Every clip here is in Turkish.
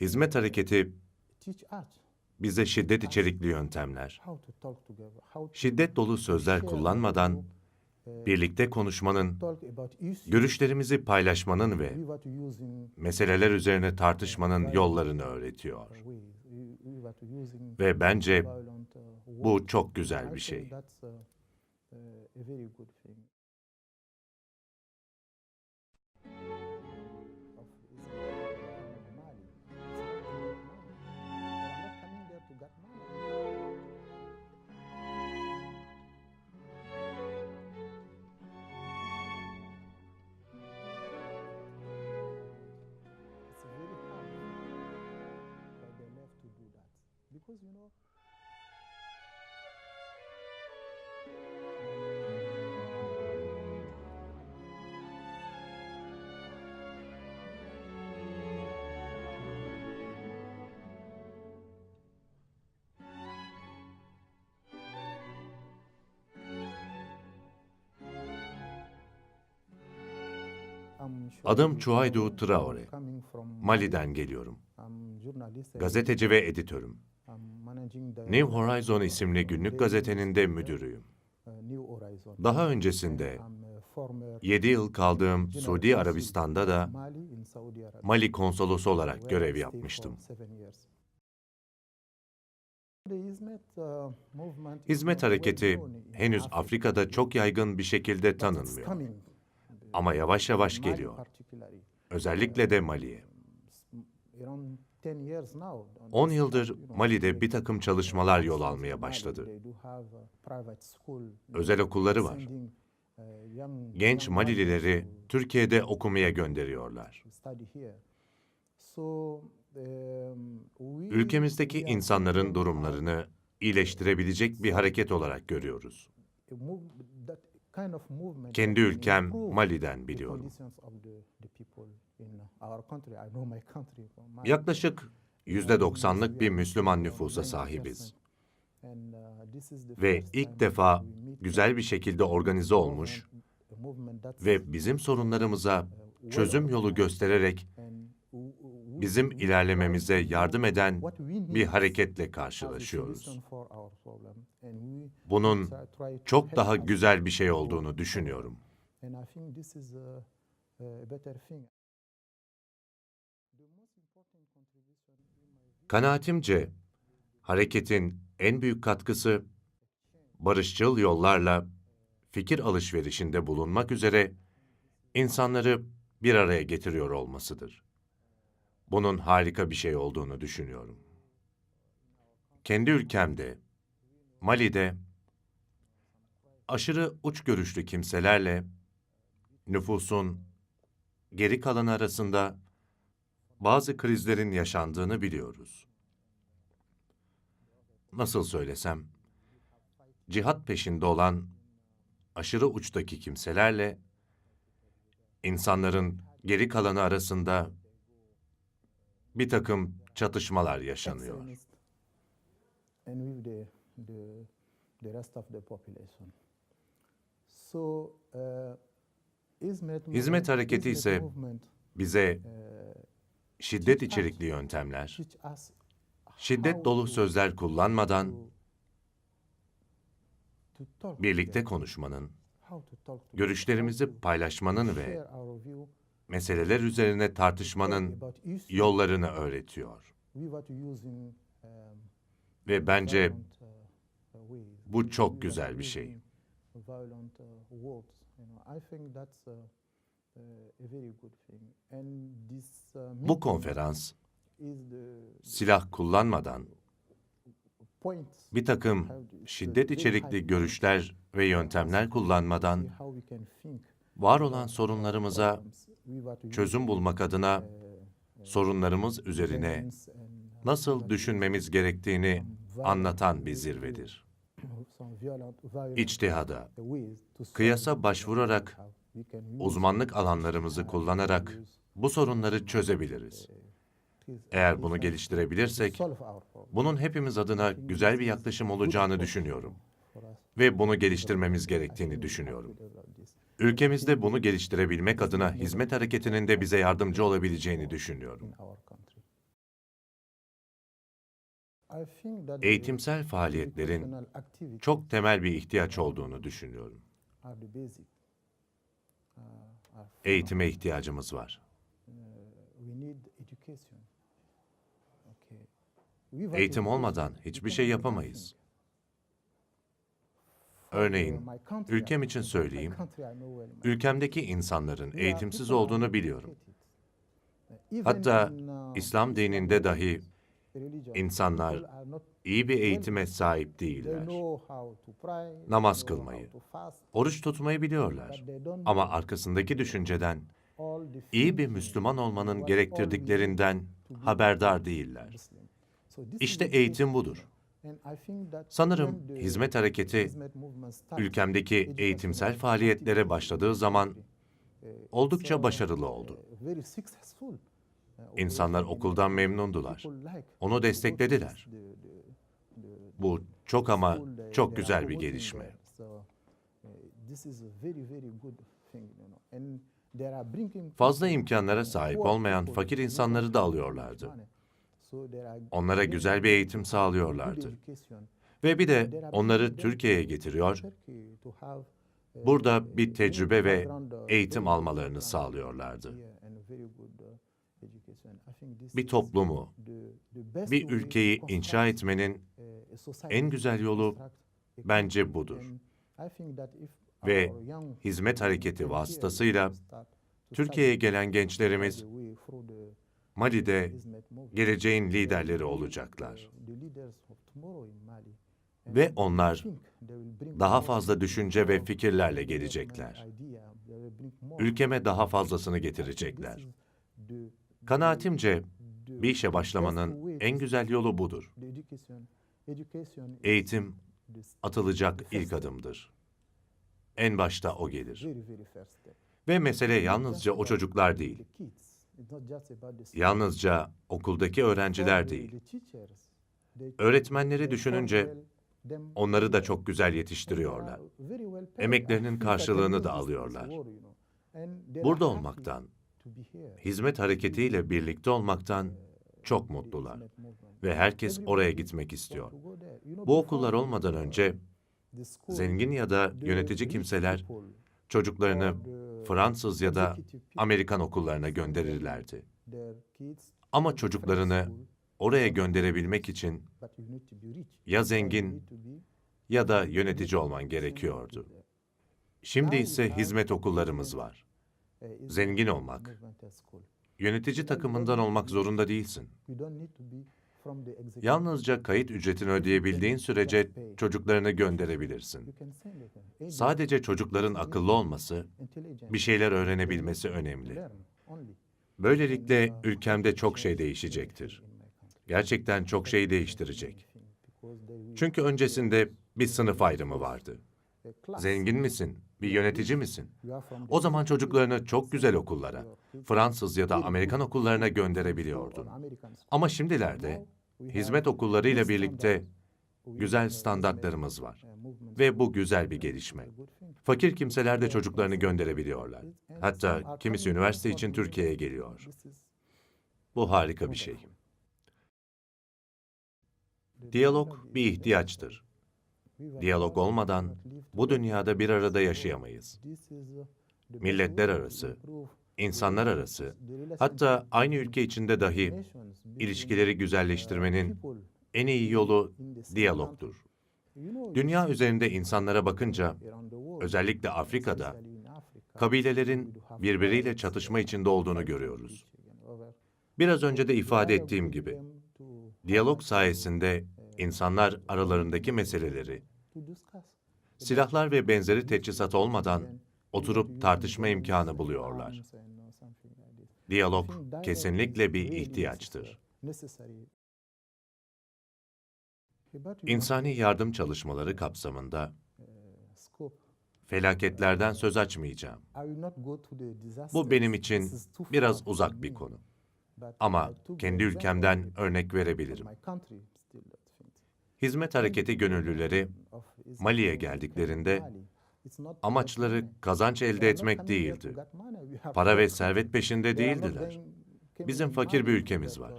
Hizmet hareketi bize şiddet içerikli yöntemler, şiddet dolu sözler kullanmadan do, birlikte konuşmanın, görüşlerimizi paylaşmanın ve meseleler üzerine tartışmanın yollarını öğretiyor. Ve bence uh, bu çok güzel bir şey. Because you know Adım coming from Mali'den geliyorum. Gazeteci ve editörüm. New Horizon isimli günlük gazetenin de müdürüyüm. Daha öncesinde I'm a former 7 yıl kaldığım Suudi Arabistan'da da Mali konsolosu olarak görev yapmıştım. Hizmet, hareketi henüz Afrika'da çok yaygın bir şekilde tanınmıyor. Ama yavaş yavaş geliyor. Özellikle de Mali'ye. Around 10 years now, 10 this yıldır Mali'de bir takım çalışmalar yol almaya başladı. Özel okulları var. uh, Genç Malilileri Türkiye'de okumaya gönderiyorlar. um, Ülkemizdeki insanların durumlarını iyileştirebilecek bir hareket olarak görüyoruz. Kendi ülkem Mali'den biliyorum. Yaklaşık %90'lık bir Müslüman nüfusa sahibiz. Uh, Ve ilk defa güzel bir şekilde organize olmuş ve bizim sorunlarımıza çözüm yolu göstererek bizim ilerlememize yardım eden bir hareketle karşılaşıyoruz. Bunun to çok daha güzel bir şey olduğunu düşünüyorum. Kanaatimce hareketin en büyük katkısı barışçıl yollarla fikir alışverişinde bulunmak üzere insanları bir araya getiriyor olmasıdır. Bunun harika bir şey olduğunu düşünüyorum. Kendi ülkemde, Mali'de aşırı uç görüşlü kimselerle nüfusun geri kalanı arasında bazı krizlerin yaşandığını biliyoruz. Nasıl söylesem, cihat peşinde olan aşırı uçtaki kimselerle insanların geri kalanı arasında bir takım çatışmalar yaşanıyor. The, the, rest of the population. So, uh, Hizmet, hareketi ise Bize uh, şiddet içerikli yöntemler, şiddet dolu sözler kullanmadan birlikte konuşmanın, görüşlerimizi paylaşmanın ve meseleler üzerine tartışmanın yollarını öğretiyor. um, Ve bence violent, uh, uh, ways. Bu çok güzel bir şey. uh, uh, uh, uh, Bu konferans silah kullanmadan bir takım şiddet içerikli görüşler ve yöntemler kullanmadan var olan sorunlarımıza çözüm bulmak adına uh, sorunlarımız üzerine uh, nasıl düşünmemiz gerektiğini anlatan bir zirvedir. İçtihada, kıyasa başvurarak, uzmanlık alanlarımızı kullanarak bu sorunları çözebiliriz. Eğer bunu geliştirebilirsek, bunun hepimiz adına güzel bir yaklaşım olacağını düşünüyorum ve bunu geliştirmemiz gerektiğini düşünüyorum. Ülkemizde bunu geliştirebilmek adına hizmet hareketinin de bize yardımcı olabileceğini düşünüyorum. Eğitimsel faaliyetlerin çok temel bir ihtiyaç olduğunu düşünüyorum. Eğitime ihtiyacımız var. Eğitim olmadan hiçbir şey yapamayız. Örneğin, ülkem için söyleyeyim, Ülkemdeki insanların eğitimsiz olduğunu biliyorum. Hatta İslam dininde dahi insanlar iyi bir eğitime sahip değiller. Namaz kılmayı, Oruç tutmayı biliyorlar. Ama arkasındaki düşünceden, iyi bir Müslüman olmanın gerektirdiklerinden haberdar değiller. İşte eğitim budur. Sanırım hizmet hareketi ülkemdeki eğitimsel faaliyetlere başladığı zaman oldukça başarılı oldu. İnsanlar okuldan memnundular. Onu desteklediler. Bu çok ama çok güzel bir gelişme. Fazla imkanlara sahip olmayan fakir insanları da alıyorlardı. Onlara güzel bir eğitim sağlıyorlardı. Ve bir de onları Türkiye'ye getiriyor, burada bir tecrübe ve eğitim almalarını sağlıyorlardı. Bir toplumu, bir ülkeyi inşa etmenin en güzel yolu bence budur. Ve hizmet hareketi vasıtasıyla Türkiye'ye gelen gençlerimiz Mali'de geleceğin liderleri olacaklar. Ve onlar daha fazla düşünce ve fikirlerle gelecekler. Ülkeme daha fazlasını getirecekler. Kanaatimce bir işe başlamanın en güzel yolu budur. Eğitim atılacak ilk adımdır. En başta o gelir. Ve mesele yalnızca o çocuklar değil. Yalnızca okuldaki öğrenciler değil. Öğretmenleri düşününce onları da çok güzel yetiştiriyorlar. Emeklerinin karşılığını da alıyorlar. Burada olmaktan. Hizmet hareketiyle birlikte olmaktan çok mutlular. Ve herkes oraya gitmek istiyor. Bu okullar olmadan önce zengin ya da yönetici kimseler çocuklarını Fransız ya da Amerikan okullarına gönderirlerdi. Ama çocuklarını oraya gönderebilmek için ya zengin ya da yönetici olman gerekiyordu. Şimdi ise hizmet okullarımız var. Zengin olmak. Yönetici takımından olmak zorunda değilsin. Yalnızca kayıt ücretini ödeyebildiğin sürece çocuklarını gönderebilirsin. Sadece çocukların akıllı olması, bir şeyler öğrenebilmesi önemli. Böylelikle ülkemde çok şey değişecektir. Gerçekten çok şey değiştirecek. Çünkü öncesinde bir sınıf ayrımı vardı. Zengin misin? Bir yönetici misin? O zaman çocuklarını çok güzel okullara, Fransız ya da Amerikan okullarına gönderebiliyordun. Ama şimdilerde hizmet okullarıyla birlikte güzel standartlarımız var. Ve bu güzel bir gelişme. Fakir kimseler de çocuklarını gönderebiliyorlar. Hatta kimisi üniversite için Türkiye'ye geliyor. Bu harika bir şey. Diyalog bir ihtiyaçtır. Diyalog olmadan bu dünyada bir arada yaşayamayız. Milletler arası, insanlar arası, hatta aynı ülke içinde dahi ilişkileri güzelleştirmenin en iyi yolu diyalogdur. Dünya üzerinde insanlara bakınca, özellikle Afrika'da, kabilelerin birbiriyle çatışma içinde olduğunu görüyoruz. Biraz önce de ifade ettiğim gibi, diyalog sayesinde insanlar aralarındaki meseleleri, silahlar ve benzeri teçhizat olmadan oturup tartışma imkanı buluyorlar. Diyalog kesinlikle bir ihtiyaçtır. İnsani yardım çalışmaları kapsamında felaketlerden söz açmayacağım. Bu benim için biraz uzak bir konu. Ama kendi ülkemden örnek verebilirim. Hizmet hareketi gönüllüleri Mali'ye geldiklerinde Amaçları kazanç elde etmek değildi. Para ve servet peşinde değildiler. Bizim fakir bir ülkemiz var.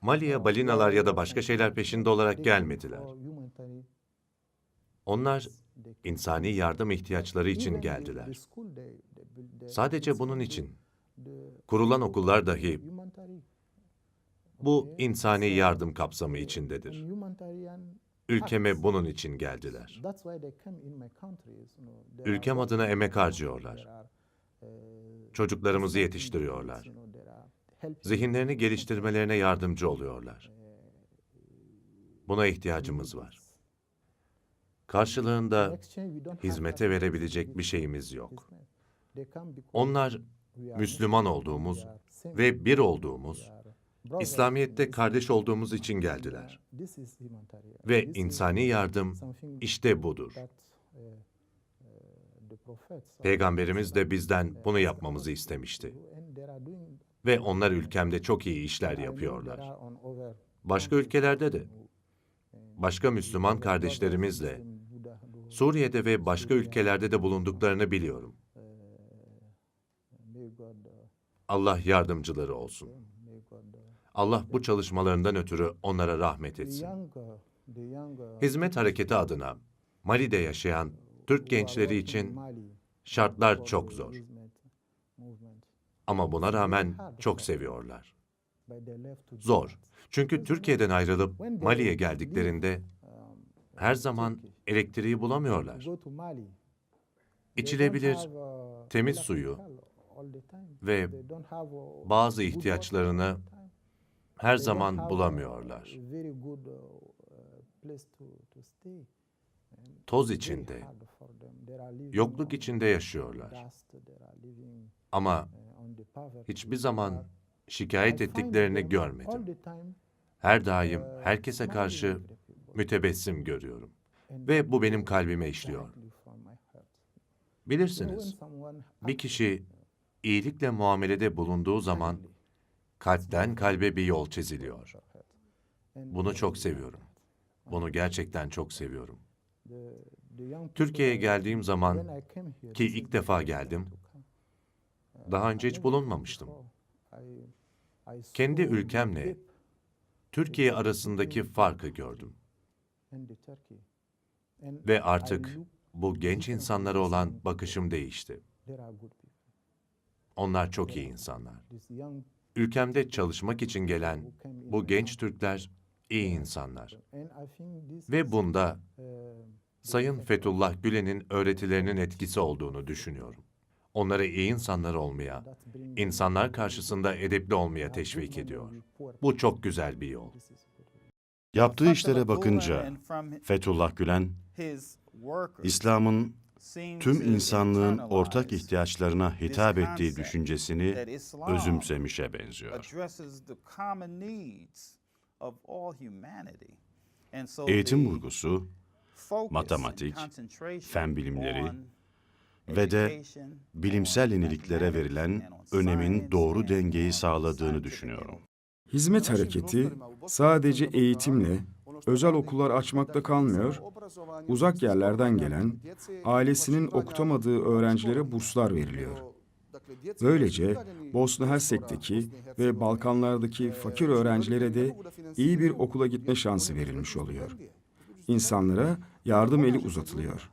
Mali'ye balinalar ya da başka şeyler peşinde olarak gelmediler. Onlar insani yardım ihtiyaçları için geldiler. Sadece bunun için kurulan okullar dahi bu insani yardım kapsamı içindedir. Ülkeme bunun için geldiler. Ülkem adına emek harcıyorlar. Çocuklarımızı yetiştiriyorlar. Zihinlerini geliştirmelerine yardımcı oluyorlar. Buna ihtiyacımız var. Karşılığında hizmete verebilecek bir şeyimiz yok. Onlar Müslüman olduğumuz ve bir olduğumuz, İslamiyet'te kardeş olduğumuz için geldiler. Ve insani yardım işte budur. uh, uh, Peygamberimiz de bizden uh, bunu yapmamızı istemişti. Ve onlar ülkemde çok iyi işler yapıyorlar. Başka ülkelerde de, başka Müslüman kardeşlerimizle, Suriye'de ve başka ülkelerde de bulunduklarını biliyorum. Allah yardımcıları olsun. Allah bu çalışmalarından ötürü onlara rahmet etsin. Hizmet hareketi adına Mali'de yaşayan Türk gençleri için şartlar çok zor. Ama buna rağmen çok seviyorlar. Zor. Çünkü Türkiye'den ayrılıp Mali'ye geldiklerinde her zaman elektriği bulamıyorlar. İçilebilir temiz suyu ve bazı ihtiyaçlarını. Her zaman bulamıyorlar. uh, uh. Toz içinde, yokluk içinde yaşıyorlar. Ama uh, hiçbir zaman şikayet ettiklerini görmedim. Her daim herkese karşı mütebessim görüyorum. Ve bu benim kalbime işliyor. Bilirsiniz, bir kişi iyilikle muamelede bulunduğu zaman kalpten kalbe bir yol çiziliyor. Bunu çok seviyorum. Bunu gerçekten çok seviyorum. Türkiye'ye geldiğim zaman ki ilk defa geldim, daha önce hiç bulunmamıştım. Kendi ülkemle Türkiye arasındaki farkı gördüm. Ve artık bu genç insanlara olan bakışım değişti. Onlar çok iyi insanlar. Ülkemde çalışmak için gelen bu genç. Türkler iyi insanlar. Ve bunda Sayın Fethullah Gülen'in öğretilerinin etkisi olduğunu düşünüyorum. Onları iyi insanlar olmaya, insanlar karşısında edepli olmaya teşvik ediyor. Bu çok güzel bir yol. Yaptığı işlere bakınca Fethullah Gülen, İslam'ın tüm insanlığın ortak ihtiyaçlarına hitap ettiği düşüncesini özümsemişe benziyor. Eğitim vurgusu matematik, fen bilimleri ve de bilimsel yeniliklere verilen önemin doğru dengeyi sağladığını düşünüyorum. Hizmet hareketi sadece eğitimle özel okullar açmakta kalmıyor, uzak yerlerden gelen, ailesinin okutamadığı öğrencilere burslar veriliyor. Böylece Bosna Hersek'teki ve Balkanlardaki fakir öğrencilere de iyi bir okula gitme şansı verilmiş oluyor. İnsanlara yardım eli uzatılıyor.